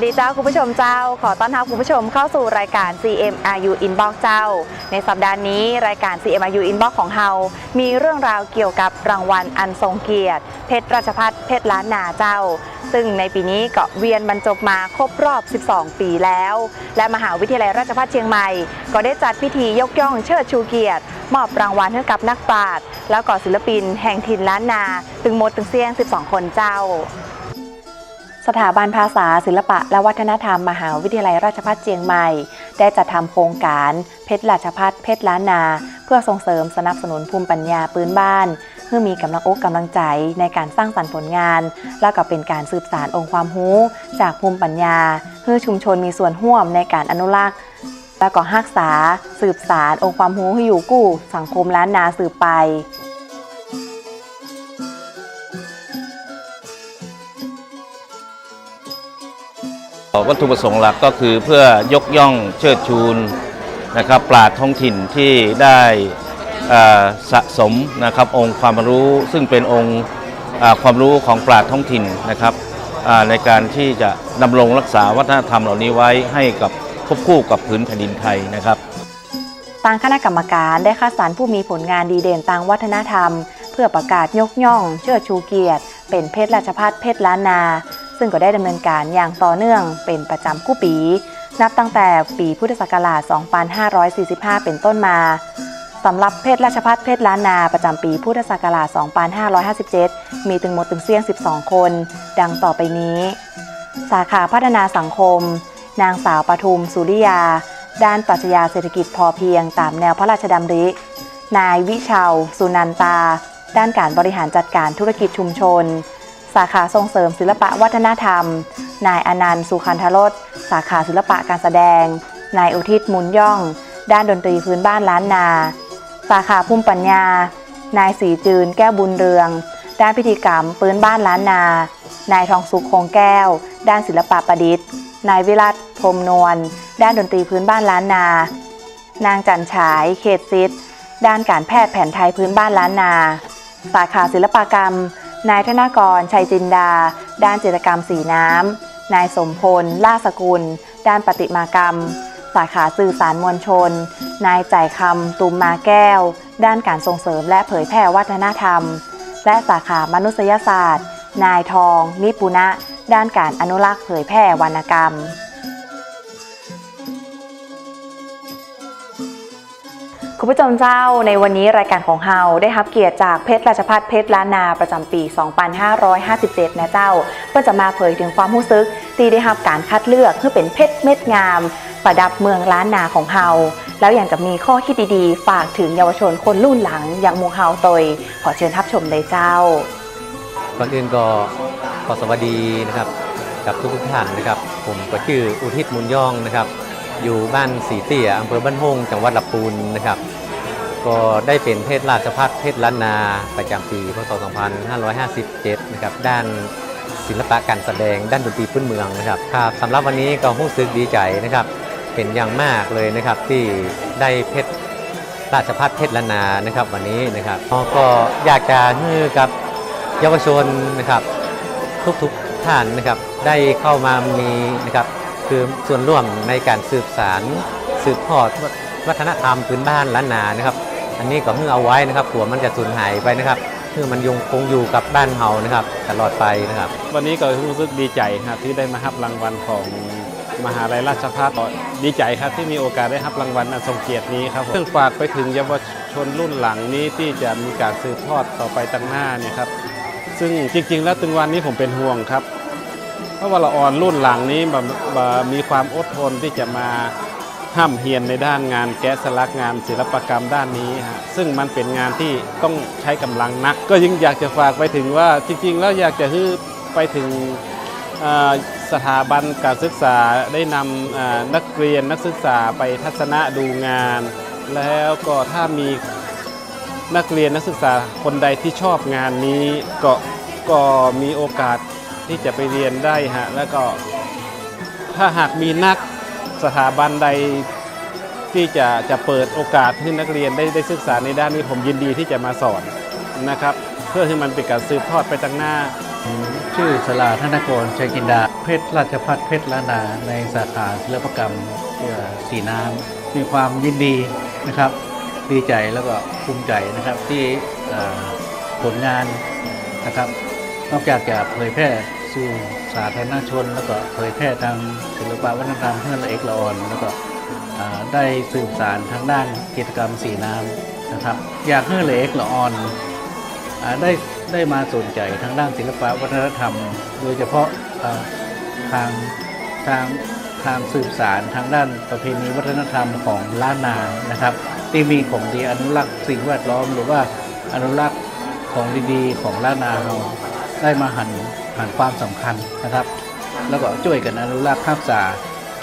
วัสดีเจ้าคุณผู้ชมเจ้า ขอต้อนรับคุณผู้ชมเข้าสู่รายการ CMRU Inbox เจ้า ในสัปดาห์นี้รายการ CMRU Inbox ของเฮา มีเรื่องราวเกี่ยวกับรางวัลอันทรงเกียรติ เพชรราชพัฒเพชรล้านนาเจ้า ซึ่งในปีนี้ก็เวียนบรรจบมาครบรอบ 12 ปีแล้ว และมหาวิทยาลัยราชภัฏเชียงใหม่ ก็ได้จัดพิธียกย่องเชิดชูเกียรติ มอบรางวัลให้กับนักปราชญ์แล้วก็ศิลปิน แห่งถิ่นล้านนา ถึงหมดถึงเสียง 12 คนเจ้า สถาบันภาษาศิลปะและวัฒนธรรมมหาวิทยาลัยราชภัฏเชียงใหม่ ได้จัดทำโครงการ เพชรราชภัฏเพชรล้านนา เพื่อส่งเสริมสนับสนุนภูมิปัญญาปืนบ้านเพื่อมีกำลังอกกำลังใจในการสร้างสรรค์ผลงาน และก็เป็นการสืบสารองค์ความรู้จากภูมิปัญญา เพื่อชุมชนมีส่วนร่วมในการอนุรักษ์และก็รักษา สืบสารองค์ความรู้ให้อยู่กู้ สังคมล้านนาสืบไป วัตถุประสงค์หลักก็คือเพื่อยกย่องเชิดชูนนะครับปราดท้องถิ่นที่ได้สะสมนะครับองค์ความรู้ซึ่งเป็นองค์ความรู้ของปราดท้องถิ่นนะครับในการที่จะดำรงรักษาวัฒนธรรมเหล่านี้ไว้ให้กับควบคู่กับผืนแผ่นดินไทยนะครับทางคณะกรรมการได้คัดสรรผู้มีผลงานดีเด่นทางวัฒนธรรม เพื่อประกาศยกย่อง เชิดชูเกียรติ เป็นเพชรราชพัฒเพชรล้านนา ซึ่งก็ได้ดำเนินการอย่างต่อเนื่องเป็นประจำกู้ปี นับตั้งแต่ปีพุทธศักราช 2545 เป็นต้นมาสำหรับเพชราชพัฒเพชรล้านนาประจำปีพุทธศักราช 2557 มีถึงหมดถึงเสี่ยง 12 คน ดังต่อไปนี้ สาขาพัฒนาสังคม นางสาวปทุมสุริยา ด้านปรัชญาเศรษฐกิจพอเพียงตามแนวพระราชดำริ นายวิชาวสุนันตา ด้านการบริหารจัดการธุรกิจชุมชนาขาส่งเสริมศิลปะวัฒนธรรม นายอนันต์สุขันธรสสาขาศิลปะการแสดง นายอุทิศมุนย่อง ด้านดนตรีพื้นบ้านล้านนา สาขาภูมิปัญญา นายศรีจืนแก้วบุญเรือง ด้านพิธีกรรมปื้นบ้านล้านนา นายทองสุขคงแก้ว ด้านศิลปะประดิษฐ์ นายวิรัตพรมนวล ด้านดนตรีพื้นบ้านล้านนา นางจันฉาย เขตซิดด้านการแพทย์แผนไทยพื้นบ้านล้านนา สาขาศิลปกรรม นายธนากร ชัยจินดา ด้านจิตรกรรมสีน้ำ นายสมพล ล่าสกุล ด้านประติมากรรม สาขาสื่อสารมวลชน นายจ่ายคำตุมมาแก้ว ด้านการส่งเสริมและเผยแพร่วัฒนธรรม และสาขามนุษยศาสตร์ นายทองนิปุณะ ด้านการอนุรักษ์เผยแพร่วรรณกรรม คุณผู้ชมเจ้าในวันนี้รายการของเฮาได้รับเกียรติจากเพชรราชพัฒเพชรล้านนาประจำปี 2557 นะเจ้า เพื่อจะมาเผยถึงความรู้สึกที่ได้รับการคัดเลือกเพื่อเป็นเพชรเม็ดงาม ประดับเมืองล้านนาของเฮาแล้วอย่างจะมีข้อคิดดีๆ ฝากถึงเยาวชนคนรุ่นหลังอย่างมูเฮาตยขอเชิญทับชมเลยเจ้าก่อนอื่นก็ขอสวัสดีนะครับ กับทุกท่านนะครับ ผมก็ชื่ออุทิศมุนย่องนะครับ อยู่บ้านสีเตี้ยอำเภอบ้านฮงจังหวัดลำพูนนะครับ ก็ได้เป็นเพศราชพัฒเพศล้านนาประจำปีพศ 2557 นะครับ ด้านศิลปะการแสดงด้านดนตรีพื้นเมืองนะครับครับสำหรับวันนี้ก็รู้สึกดีใจนะครับ เป็นอย่างมากเลยนะครับที่ได้เพชรราชพัฒเพชรล้านนานะครับ วันนี้นะครับก็อยากจะให้กับเยาวชนนะครับ ทุกๆท่านนะครับ ได้เข้ามามีนะครับ คือส่วนร่วมในการสืบสารสืบทอดวัฒนธรรมพื้นบ้านล้านนานะครับ อันนี้ก็เพื่อเอาไว้นะครับกลัวมันจะสูญหายไปนะครับเพื่อมันยงคงอยู่กับบ้านเฮานะครับ ตลอดไปนะครับ วันนี้ก็รู้สึกดีใจครับที่ได้มารับรางวัลของมหาลัยราชภัฏดีใจครับที่มีโอกาสได้รับรางวัลอันทรงเกียรตินี้ครับซึ่งฝากไปถึงเยาวชนรุ่นหลังนี้ที่จะมีการสืบทอดต่อไปตั้งหน้าเนี่ยครับซึ่งจริง ๆ แล้วถึงวันนี้ผมเป็นห่วงครับ พราะว่าละอ่อนรุ่นหลังนี้แบบมีความอดทนที่จะมาห้ามเฮียนในด้านงานแกะสลักงานศิลปกรรมด้านนี้ฮะซึ่งมันเป็นงานที่ต้องใช้กำลังนัก ก็ยิ่งอยากจะฝากไปถึงว่าจริง ๆ แล้วอยากจะให้ไปถึงสถาบันการศึกษาได้นำนักเรียนนักศึกษาไปทัศนะดูงาน แล้วก็ถ้ามีนักเรียนนักศึกษาคนใดที่ชอบงานนี้ก็ก็มีโอกาส ที่จะไปเรียนได้ฮะแล้วก็ถ้าหากมีนักสถาบันใดที่จะจะเปิดโอกาสให้นักเรียนได้ได้ศึกษาในด้านนี้ผมยินดีที่จะมาสอนนะครับ เพื่อให้มันเป็นการสืบทอดไปตั้งหน้า ชื่อสลาธนกรชัยจินดา เพชรราชพัฒเพชรล้านาในสาขาศิลปกรรมสีน้ำมีความยินดีนะครับ ดีใจแล้วก็ภูมิใจนะครับที่ผลงานนะครับ นอกจากจะเผยแพร่ สู่สาธารณชน แล้วก็เผยแพร่ทางศิลปวัฒนธรรมเพื่อนละเอกละออนแล้วก็ได้สืบสารทางด้านกิจกรรมสีน้ำนะครับ อยากให้ละเอกละออนอได้ได้มาสนใจทางด้านศิลปะวัฒนธรรม โดยเฉพาะทางทางทางสืบสารทางด้านประเพณีวัฒนธรรมของล้านนานะครับ ที่มีของดีอนุรักษ์สิ่งแวดล้อม หรือว่าอนุรักษ์ของดีๆ ของล้านนาเรา ได้มาหันหันความสำคัญนะครับ แล้วก็ช่วยกันอนุรักษ์รักษา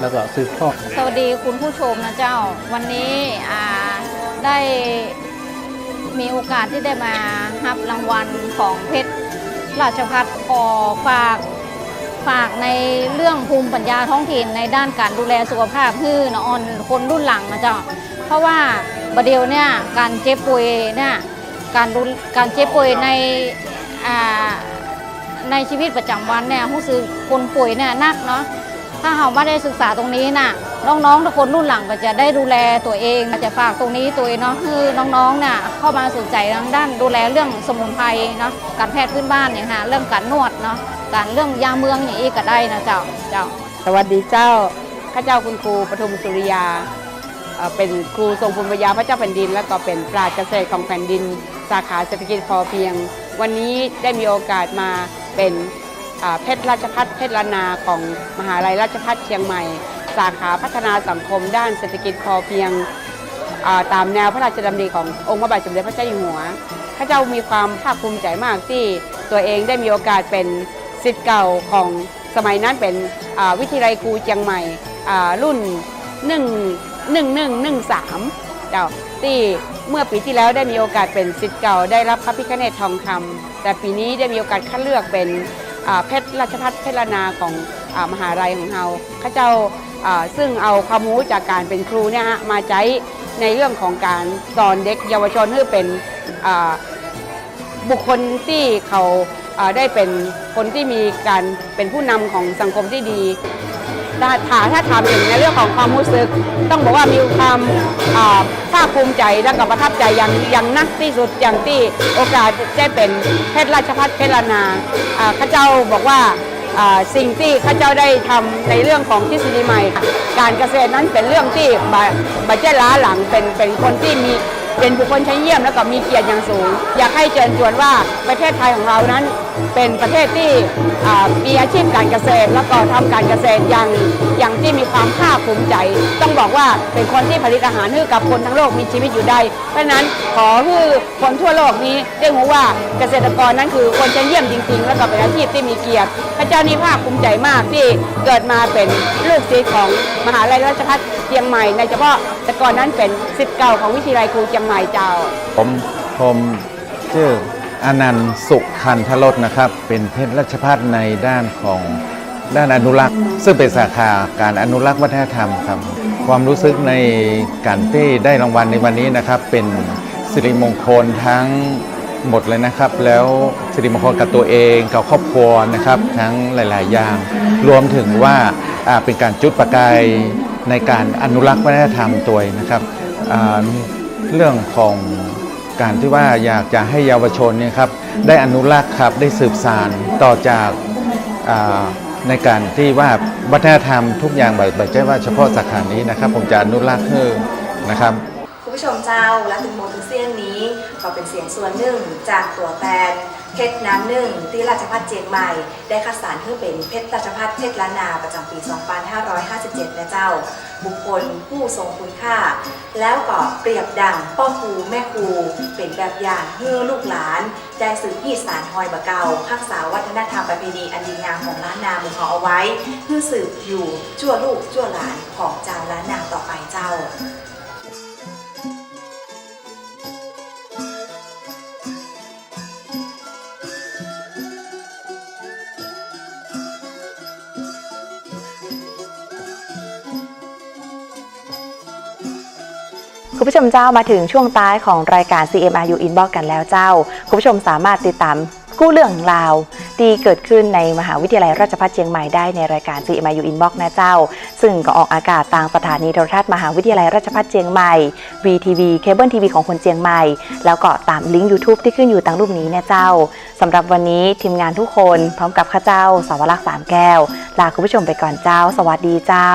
แล้วก็สืบทอดสวัสดีคุณผู้ชมนะเจ้า วันนี้ได้มีโอกาสที่ได้มารับรางวัลของเพชรราชพัฒขอฝากฝากในเรื่องภูมิปัญญาท้องถิ่นในด้านการดูแลสุขภาพฮื้อนะออนคนรุ่นหลังนะเจ้า เพราะว่าประเดี๋ยวเนี่ยการเจ็บป่วยเนี่ยการดูการเจ็บป่วยในอ่า ในชีวิตประจำวันเนี่ยรู้สึกคนป่วยเนี่ยนักเนาะถ้าเราไม่ได้ศึกษาตรงนี้น่ะน้องๆทุกคนรุ่นหลังก็จะได้ดูแลตัวเองจะฝากตรงนี้ตัวเนาะคือน้องๆเนี่ยเข้ามาสนใจทางด้านดูแลเรื่องสมุนไพรเนาะการแพทย์พื้นบ้านเนี่ยค่ะเรื่องการนวดเนาะการเรื่องยาเมืองอย่างนี้ก็ได้นะเจ้าเจ้า สวัสดีเจ้าข้าเจ้าคุณครูปทุมสุริยาเอ่อเป็นครูทรงภูมิปัญญาพระเจ้าแผ่นดิน และก็เป็นปราชญ์เกษตรของแผ่นดิน สาขาเศรษฐกิจพอเพียง วันนี้ได้มีโอกาสมา เป็นเพชรราชพัฒเพชรลานาของมหาลัยราชพัฒเชียงใหม่ สาขาพัฒนาสังคมด้านเศรษฐกิจพอเพียงตามแนวพระราชดำริขององค์พระบาทสมเด็จพระเจ้าอยู่หัวข้าเจ้ามีความภาคภูมิใจมากที่ตัวเองได้มีโอกาสเป็นสิทธิ์เก่าของสมัยนั้นเป็นวิทยาลัยครูเชียงใหม่อ่ารุ่น1 1 1 1 3เจ้าที่ เมื่อปีที่แล้วได้มีโอกาสเป็นสิทธิ์เก่าได้รับพระพิฆเนศทองคำแต่ปีนี้ได้มีโอกาสคัดเลือกเป็นเพชรราชพัฒเพชรลานาของอมหาลัยของเราข้าเจ้าซึ่งเอาความรู้จากการเป็นครูเนี่ยฮะมาใช้ในเรื่องของการสอนเด็กเยาวชนให้เป็นบุคคลที่เขาได้เป็นคนที่มีการเป็นผู้นำของสังคมที่ดี ถ้าถาถ้าถามถึงในเรื่องของความรู้สึก ต้องบอกว่ามีความภาคภูมิใจและก็ประทับใจอย่างอย่างนักที่สุดอย่างที่โอกาสได้เป็นเพชรราชพัฒเพชรลานาข้าเจ้าบอกว่าสิ่งที่ข้าเจ้าได้ทำในเรื่องของทฤษฎีใหม่ การเกษตรนั้นเป็นเรื่องที่บาบเจล้าหลังเป็นเป็นคนที่มีเป็นบุคคลชั้นเยี่ยม แล้วก็มีเกียรติอย่างสูง อยากให้เชิญชวนว่าประเทศไทยของเรานั้น เป็นประเทศที่มีอาชีพการเกษตร แล้วก็ทำการเกษตรอย่างอย่างที่มีความภาคภูมิใจ ต้องบอกว่าเป็นคนที่ผลิตอาหารให้กับคนทั้งโลกมีชีวิตอยู่ได้ เพราะฉะนั้นขอให้คนทั่วโลกนี้ได้รู้ว่าเกษตรกรนั้นคือคนชั้นเยี่ยมจริง ๆ แล้วก็เป็นอาชีพที่มีเกียรติ พระเจ้านี่ภาคภูมิใจมากที่เกิดมาเป็นลูกศิษย์ของมหาลัยราชภัฏเชียงใหม่ในเฉพาะแต่ก่อนนั้นเป็นศิษย์เก่าของวิทยาลัยครูเชียงใหม่เจ้าผมผมชื่อ อนันต์สุขันธรสนะครับ เป็นเพชรราชพัฒในด้านของด้านอนุรักษ์ ซึ่งเป็นสาขาการอนุรักษ์วัฒนธรรมครับ ความรู้สึกในการที่ได้รางวัลในวันนี้นะครับ เป็นสิริมงคลทั้งหมดเลยนะครับ แล้วสิริมงคลกับตัวเองกับครอบครัวนะครับ ทั้งหลาย ๆ อย่าง รวมถึงว่าเป็นการจุดประกายในการอนุรักษ์วัฒนธรรมตัวนะครับเรื่องของ การที่ว่าอยากจะให้เยาวชนเนี่ยครับได้อนุรักษ์ครับได้สืบสานต่อจากอ่าในการที่ว่าวัฒนธรรมทุกอย่างแบบแบบใช่ว่าเฉพาะสาขานี้นะครับ ผมจะอนุรักษ์ให้นะครับคุณผู้ชมเจ้าและถึงโมทุเซียนนี้ ก็เป็นเสียงส่วนหนึ่งจากตัวแทน เพชรน้ำหนึ่งที่ราชพัฒเจียงใหม่ ได้คัดสรรเพื่อเป็นเพชรราชพัฒเพชรล้านนาประจำปี 2557 นะเจ้า บุคคลผู้ทรงคุณค่า แล้วก็เปรียบดังพ่อครูแม่ครู เป็นแบบอย่างเพื่อลูกหลาน ได้สืบฮีดสารหอยบะเการักษาวัฒนธรรมประเพณีอันดีงามของล้านนาเมืองของเอาไว้ เพื่อสืบอยู่ชั่วลูกชั่วหลานของเจ้าล้านนาต่อไปเจ้า คุณผู้ชมเจ้ามาถึงช่วงท้ายของรายการ CMRU Inbox กันแล้วเจ้า คุณผู้ชมสามารถติดตามกู้เรื่องราวที่เกิดขึ้นในมหาวิทยาลัยราชภัฏเชียงใหม่ได้ในรายการ CMU Inbox นะเจ้า ซึ่งก็ออกอากาศทางสถานีโทรทัศน์มหาวิทยาลัยราชภัฏเชียงใหม่ VTV เคเบิลทีวีของคนเชียงใหม่ แล้วก็ตามลิงก์ YouTube ที่ขึ้นอยู่ตางรูปนี้นะเจ้าสำหรับวันนี้ทีมงานทุกคนพร้อมกับข้าเจ้าสาวรักษ์สามแก้ว ลาคุณผู้ชมไปก่อนเจ้า สวัสดีเจ้า